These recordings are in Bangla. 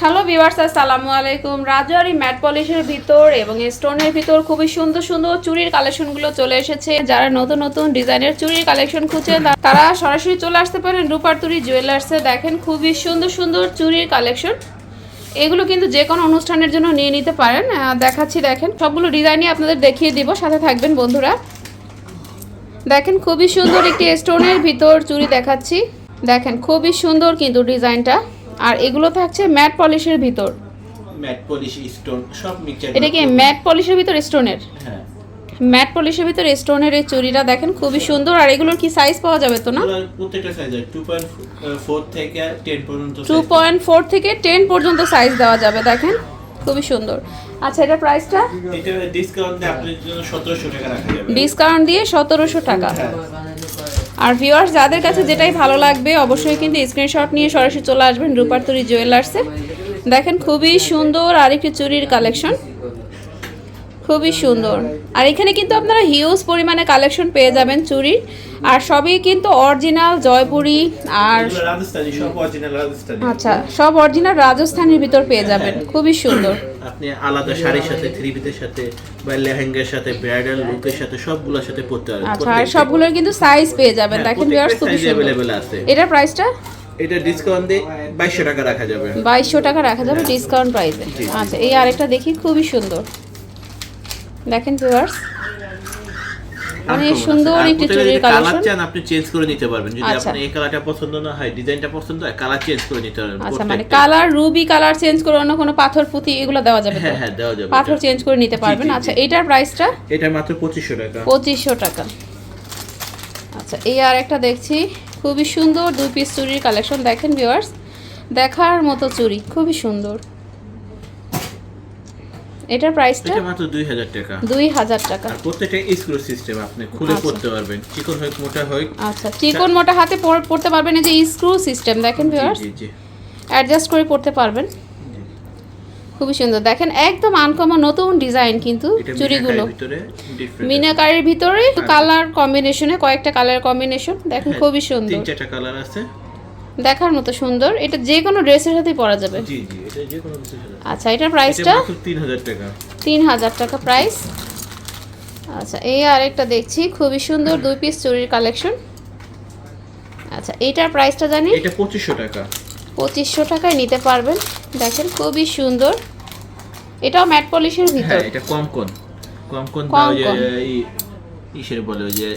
হ্যালো ভিউয়ার্স আসসালামু আলাইকুম। রাজওয়ারি ম্যাট পলিশের ভিতর এবং স্টোনের ভিতর খুবই সুন্দর সুন্দর চুড়ির কালেকশনগুলো চলে এসেছে। যারা নতুন নতুন ডিজাইনের চুড়ির কালেকশন খুঁজছেন তারা সরাসরি চলে আসতে পারেন রূপারতুরি জুয়েলার্সে দেখেন, খুবই সুন্দর সুন্দর চুড়ির কালেকশন। এগুলো কিন্তু যে কোনো অনুষ্ঠানের জন্য নিয়ে নিতে পারেন। দেখাচ্ছি, দেখেন, সবগুলো ডিজাইনই আপনাদের দেখিয়ে দিব। সাথে থাকবেন বন্ধুরা। দেখেন, খুবই সুন্দর একটি স্টোনের ভিতর চুড়ি দেখাচ্ছি। দেখেন, খুবই সুন্দর কিন্তু ডিজাইনটা আর এগুলো থাকছে ম্যাট পলিশের ভিতর। ম্যাট পলিশ স্টোন সব মিক্সচার এটা কি ম্যাট পলিশের ভিতর স্টোনের? হ্যাঁ। ম্যাট পলিশের ভিতর স্টোনের এই চুড়িটা দেখেন খুবই সুন্দর। আর এগুলোর কি সাইজ পাওয়া যাবে তো না? প্রত্যেকটা সাইজ আছে টু পয়েন্ট ফোর থেকে টেন পর্যন্ত টু size পয়েন্ট ফোর থেকে টেন পর্যন্ত সাইজ দেওয়া যাবে দেখেন। খুবই সুন্দর। আচ্ছা এটা প্রাইসটা এটা ডিসকাউন্ট দিয়ে আপনার জন্য সতেরোশো টাকা রাখা যাবে। ডিসকাউন্ট দিয়ে সতেরোশো টাকা। হ্যাঁ। আর ভিউয়ার্স যাদের কাছে যেটাই ভালো লাগবে, অবশ্যই কিন্তু স্ক্রিনশট নিয়ে সরাসরি চলে আসবেন রূপার্তরি জুয়েলার্সে দেখেন, খুবই সুন্দর আর একটি চুরির কালেকশন খুবই সুন্দর। আর এখানে কিন্তু আপনারা হিউজ পরিমাণে কালেকশন পেয়ে যাবেন চুরির। আর সবই কিন্তু অরিজিনাল জয়পুরি আর সব অরিজিনাল আচ্ছা সব অরিজিনাল রাজস্থানের ভিতর পেয়ে যাবেন। খুবই সুন্দর। আপনি আলাদা শাড়ির সাথে থ্রি পিসের সাথে বা লেহেঙ্গার সাথে ব্রাইডাল লুকের সাথে সবগুলোর সাথে পরতে পারবেন। আচ্ছা আর সবগুলোর কিন্তু সাইজ পেয়ে যাবেন। হ্যাঁ, দেখেন ভিউয়ার্স খুবই সুন্দর। আছে। এটার প্রাইসটা এটা ডিসকাউন্ট দিয়ে বাইশশো টাকা রাখা যাবে। বাইশশো টাকা রাখা যাবে ডিসকাউন্ট প্রাইসে আচ্ছা এই আরেকটা দেখি খুবই সুন্দর। দেখেন ভিউয়ার্স অনেক সুন্দর একটি চুড়ির কালার কালেকশন চান আপনি চেঞ্জ করে নিতে পারবেন। যদি আচ্ছা। আপনার এই কালারটা পছন্দ না হয় ডিজাইনটা পছন্দ হয় কালার চেঞ্জ করে নিতে পারবেন আচ্ছা মানে কালার রুবি কালার চেঞ্জ করে অন্য কোনো পাথর পুঁতি এগুলো দেওয়া যাবে হ্যাঁ হ্যাঁ দেওয়া যাবে। পাথর চেঞ্জ করে নিতে পারবেন। আচ্ছা এটার প্রাইসটা এটা মাত্র পঁচিশশো টাকা। পঁচিশশো টাকা। আচ্ছা এই আর একটা দেখছি। খুবই সুন্দর দুই পিস চুড়ির কালেকশন দেখেন ভিউয়ার্স দেখার মতো চুড়ি। খুবই সুন্দর। এটার প্রাইসটা এটা মাত্র দুই হাজার টাকা। দুই হাজার টাকা। আর প্রত্যেকটা স্ক্রু সিস্টেম আপনি খুলে আচ্ছা। পড়তে পারবেন। চিকন হোক মোটা হোক। আচ্ছা চিকন মোটা হাতে পড়তে পারবেন এই যে স্ক্রু সিস্টেম দেখেন ভিউয়ার্স জি জি। অ্যাডজাস্ট করে পড়তে পারবেন। খুবই সুন্দর। দেখেন একদম আনকমন নতুন ডিজাইন কিন্তু চুড়িগুলো। মিনাকারির ভিতরে কালার কম্বিনেশনে কয়েকটা কালার কম্বিনেশন দেখেন হ্যাঁ, খুবই তিন সুন্দর। চারটা কালার আছে। দেখার মতো সুন্দর। এটা যে কোনো ড্রেসের সাথেই পরা যাবে। জি জি এটা যে কোনো কিছু সাথে। আচ্ছা এটার এটা প্রাইসটা মাত্র তিন হাজার টাকা। তিন হাজার টাকা প্রাইস আচ্ছা এই আরেকটা দেখছি। খুবই সুন্দর দুই পিস চুড়ির কালেকশন আচ্ছা এইটার প্রাইসটা জানি? এটা পঁচিশশো টাকা। পঁচিশশো টাকায় নিতে পারবেন। দেখেন খুবই সুন্দর। এটাও ম্যাট পলিশের ভিতর। হ্যাঁ এটা কম কোন কম কোন ওই যে ইসের বলে যে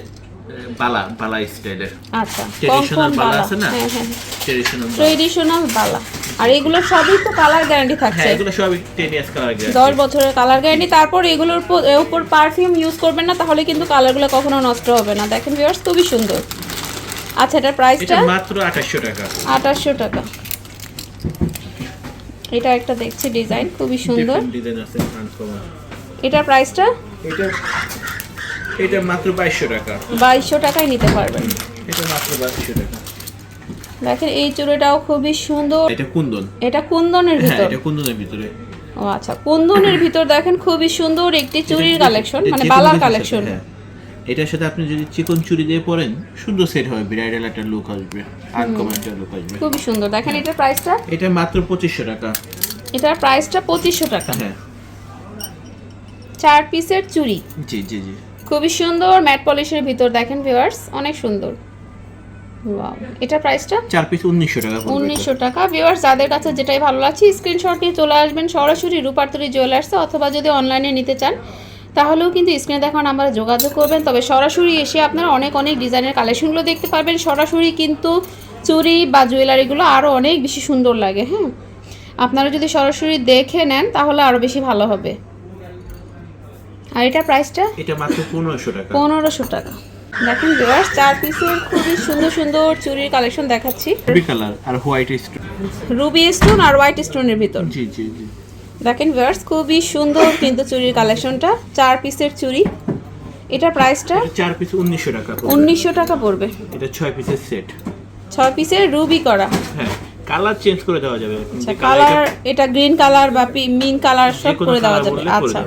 বালা বালা স্টাইলের। আচ্ছা ট্রেডিশনাল বালা আছে না? হ্যাঁ হ্যাঁ ট্রেডিশনাল ট্রেডিশনাল বালা। আর এগুলোর সবই তো কালার গ্যারান্টি থাকছে। হ্যাঁ এগুলো সবই টেন ইয়ার্স কালার দশ বছরের কালার গ্যারান্টি তারপর এগুলোর উপর- পারফিউম ইউজ করবেন না তাহলে কিন্তু কালারগুলো কখনো নষ্ট হবে না। দেখেন ভিউয়ার্স খুবই সুন্দর। আচ্ছা এটার এটা প্রাইসটা মাত্র আঠাশশো টাকা। আঠাশশো টাকা। এটা একটা দেখছি ডিজাইন খুবই সুন্দর। ডিজাইন আছে এটার প্রাইসটা এটা এটা মাত্র বাইশশো টাকা। বাইশশো টাকায় নিতে পারবেন। এটা মাত্র বাইশশো টাকা। দেখেন এই চুড়িটাও খুবই সুন্দর। এটা কুন্দন। এটা কুন্দনের হ্যাঁ ভিতর। এটা কুন্দনের ভিতরে। ও আচ্ছা কুন্দনের ভিতর দেখেন খুবই সুন্দর একটি চুড়ির কালেকশন মানে বালার কালেকশন। হ্যাঁ। এটার সাথে আপনি যদি চিকন চুড়ি দিয়ে পরেন সুন্দর সেট হবে ব্রাইডাল একটা লুক আসবে আনকমন একটা লুক আসবে। খুবই সুন্দর। দেখেন এটার প্রাইসটা এটা মাত্র পঁচিশশো টাকা। এটার প্রাইসটা পঁচিশশো টাকা। হ্যাঁ। চার পিসের চুড়ি। জি জি জি। খুবই সুন্দর ম্যাট পলিশের ভিতর দেখেন ভিউয়ার্স অনেক সুন্দর। এটার প্রাইসটা চার পিস উনিশশো টাকা উনিশশো টাকা। ভিউয়ার্স যাদের কাছে যেটাই ভালো লাগছে স্ক্রিনশট নিয়ে চলে আসবেন সরাসরি রূপার্তরি জুয়েলার্সে অথবা যদি অনলাইনে নিতে চান তাহলেও কিন্তু স্ক্রিনে দেখানো নাম্বারে যোগাযোগ করবেন। তবে সরাসরি এসে আপনারা অনেক অনেক ডিজাইনের কালেকশনগুলো দেখতে পারবেন। সরাসরি কিন্তু চুড়ি বা জুয়েলারিগুলো আরও অনেক বেশি সুন্দর লাগে হ্যাঁ? আপনারা যদি সরাসরি দেখে নেন তাহলে আরও বেশি ভালো হবে। আর এটা প্রাইসটা? এটা মাত্র পনেরোশো টাকা। পনেরোশো টাকা। দেখেন ভিউয়ার্স চার পিসের খুবই সুন্দর সুন্দর চুড়ির কালেকশন দেখাচ্ছি। রুবি কালার আর হোয়াইট স্টোন রুবি স্টোন আর হোয়াইট স্টোনের ভিতর। জি জি জি। দেখেন ভিউয়ার্স খুবই সুন্দর কিন্তু চুরির কালেকশনটা চার পিসের চুড়ি এটা প্রাইসটা চার পিস উনিশশো টাকা পড়বে। উনিশশো টাকা পড়বে। এটা ছয় পিসের সেট ছয় পিসের রুবি করা। হ্যাঁ কালার চেঞ্জ করে দেওয়া যাবে। আচ্ছা কালার এটা গ্রিন কালার বা মিন কালার সব করে দেওয়া যাবে। আচ্ছা।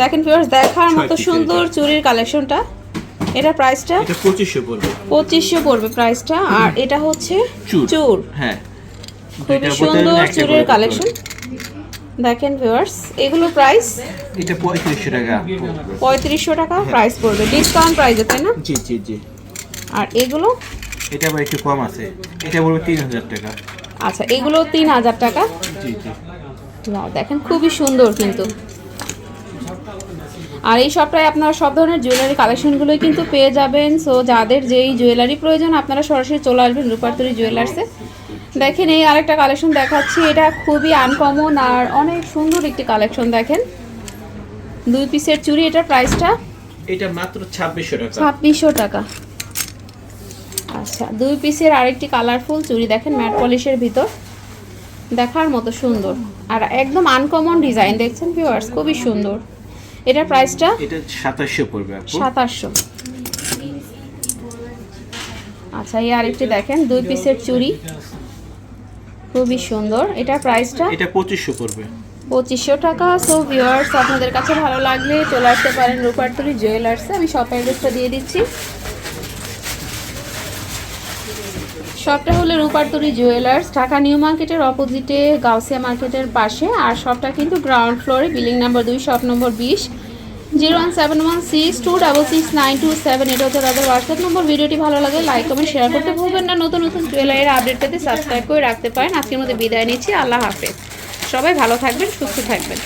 দেখেন ভিউয়ার্স দেখার মতো সুন্দর। চুরির কালেকশনটা এটা প্রাইসটা এটা পঁচিশশো পড়বে। পঁচিশশো পড়বে প্রাইসটা আর এটা হচ্ছে চুর। হ্যাঁ। বোতল সুন্দর চুড়ির কালেকশন দেখেন ভিউয়ার্স এগুলো প্রাইস এটা পঁয়ত্রিশশো টাকা। পঁয়ত্রিশশো টাকা প্রাইস পড়বে। ডিসকাউন্ট প্রাইসে তাই না? জি জি জি। আর এগুলো? এটা আবার একটু কম আছে। এটা বলব তিন হাজার টাকা। আচ্ছা এগুলো তিন হাজার টাকা? জি জি। দেখেন খুবই সুন্দর কিন্তু। আর এই সবটাই আপনারা সব ধরনের জুয়েলারি কালেকশনগুলোই কিন্তু পেয়ে যাবেন। সো যাদের যেই জুয়েলারি প্রয়োজন আপনারা সরাসরি চলে আসবেন রূপার্তরি জুয়েলার্সে দেখেন এই আরেকটা কালেকশন দেখাচ্ছি। এটা খুবই আনকমন আর অনেক সুন্দর একটি কালেকশন দেখেন। দুই পিসের চুড়ি এটার প্রাইসটা এটা মাত্র ছাব্বিশশো টাকা। ছাব্বিশশো টাকা। আচ্ছা দুই পিসের আরেকটি কালারফুল চুড়ি দেখেন ম্যাট পলিশের ভিতর। দেখার মতো সুন্দর। আর একদম আনকমন ডিজাইন দেখছেন ভিউয়ার্স খুবই সুন্দর। এটার প্রাইসটা এটা সাতাশশো পড়বে আপু। সাতাশশো। আচ্ছা এই আরেকটি দেখেন দুই পিসের চুড়ি। খুবই সুন্দর। এটা প্রাইসটা এটা পঁচিশশো পড়বে। পঁচিশশো টাকা। সো ভিউয়ার্স আপনাদের কাছে ভালো লাগলে চলে আসতে পারেন রূপারতলি জুয়েলার্সে আমি শপ অ্যাড্রেসটা দিয়ে দিচ্ছি। শপটা হলো রূপারতরি জুয়েলার্স। ঢাকা নিউ মার্কেটের অপোজিটে গাউসিয়া মার্কেটের পাশে। আর শপটা কিন্তু গ্রাউন্ড ফ্লোরে, বিল্ডিং নাম্বার দুই, শপ নম্বর বিশ। Zero one seven one six two double six nine two seven, এটা হচ্ছে তাদের হোয়াটসঅ্যাপ নম্বর ভিডিওটি ভালো লাগে লাইক কমেন্ট শেয়ার করতে ভুলবেন না। নতুন নতুন জুয়েলারির আপডেট পেতে সাবস্ক্রাইব করে রাখতে পারেন। আজকের মধ্যে বিদায় নিচ্ছি। আল্লাহ হাফেজ। সবাই ভালো থাকবেন, সুস্থ থাকবেন।